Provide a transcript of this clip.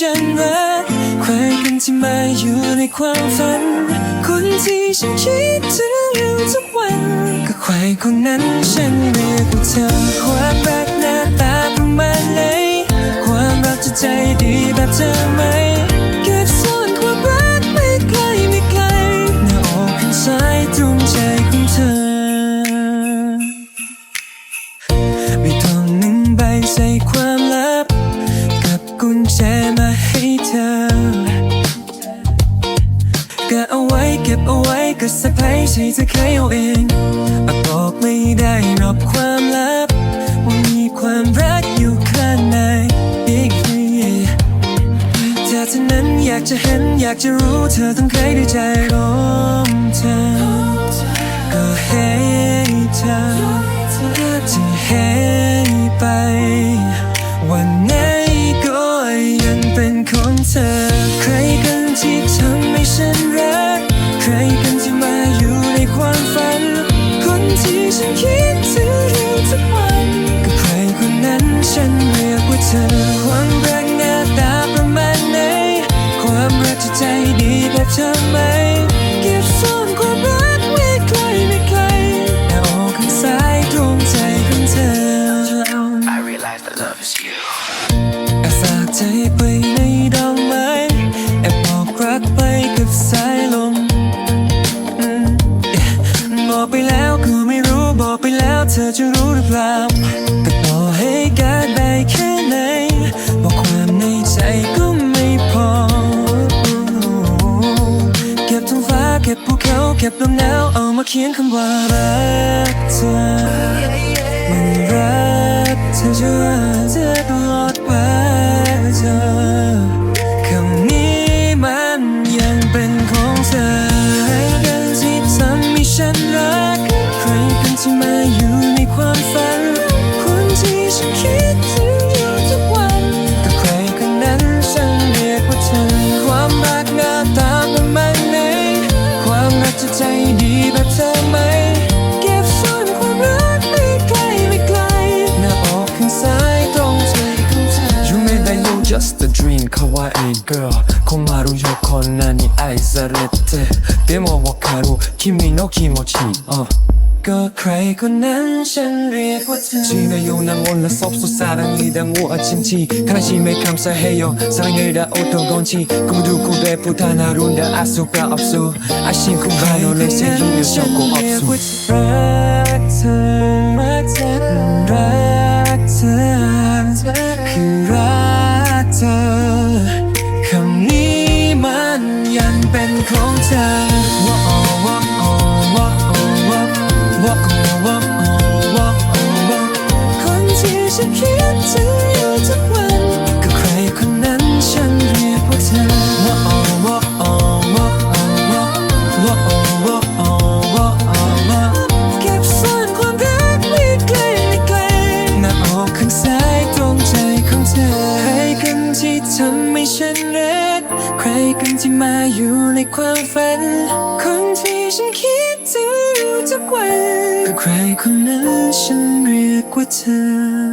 ฉันรักใครกันที่มาอยู่ในความฝัน คนที่ฉันคิดถึงอยู่ทุกวัน ก็ใครคนนั้นฉันเรียกว่าเธอความรักหน้าตาประมาณไหนความรักจะใจดีแบบเธอไหม ใช่เธอเคยเอาเองอาจบอกไม่ได้รอกความลับ ว่ามีความรักอยู่ข้างในอีกทีแต่เท่านั้นอยากจะเห็นอยากจะรู้เธอต้องเคยได้ใจร้องเธอ ก็ให้เธอจะให้ไป วันไหนก็ยังเป็นของเธอ ฉันคิดถึงเธอทุกวันก็ใครคนนั้นฉันเรียกว่าเธอความรักหน้าตาประมาณไหนความรักจะใจดีแบบเธอไหม ไปแล้วเธอจะรู้หรือเปล่าก็ต่อให้การได้แค่ไหนบอกความในใจก็ไม่พอ เก็บท้องฟ้าเก็บภูเขาเก็บลมหนาวเอามาเขียนคำว่ารัก green kawaii girl 困るよこんなに愛されてでもわかる君の気持ち、uh. ก็ใครคนนั้นฉันเรียกว่าเธอจีนายูนางวนและซบสุสาดังอีดามัวชิมชีคณะชีไม่คำสะเฮโยสังเงยดาโอตงกอนชีกูมาดูกูเดพุทานารุนดาอาสุกาอับสูอาชิมคุมบาโนเลเซยีเนชโกอับสู bisa ใครกันที่มาอยู่ในความฝัน คนที่ฉันคิดถึงอยู่ทุกวัน ก็ใครคนนั้นฉันเรียกว่าเธอ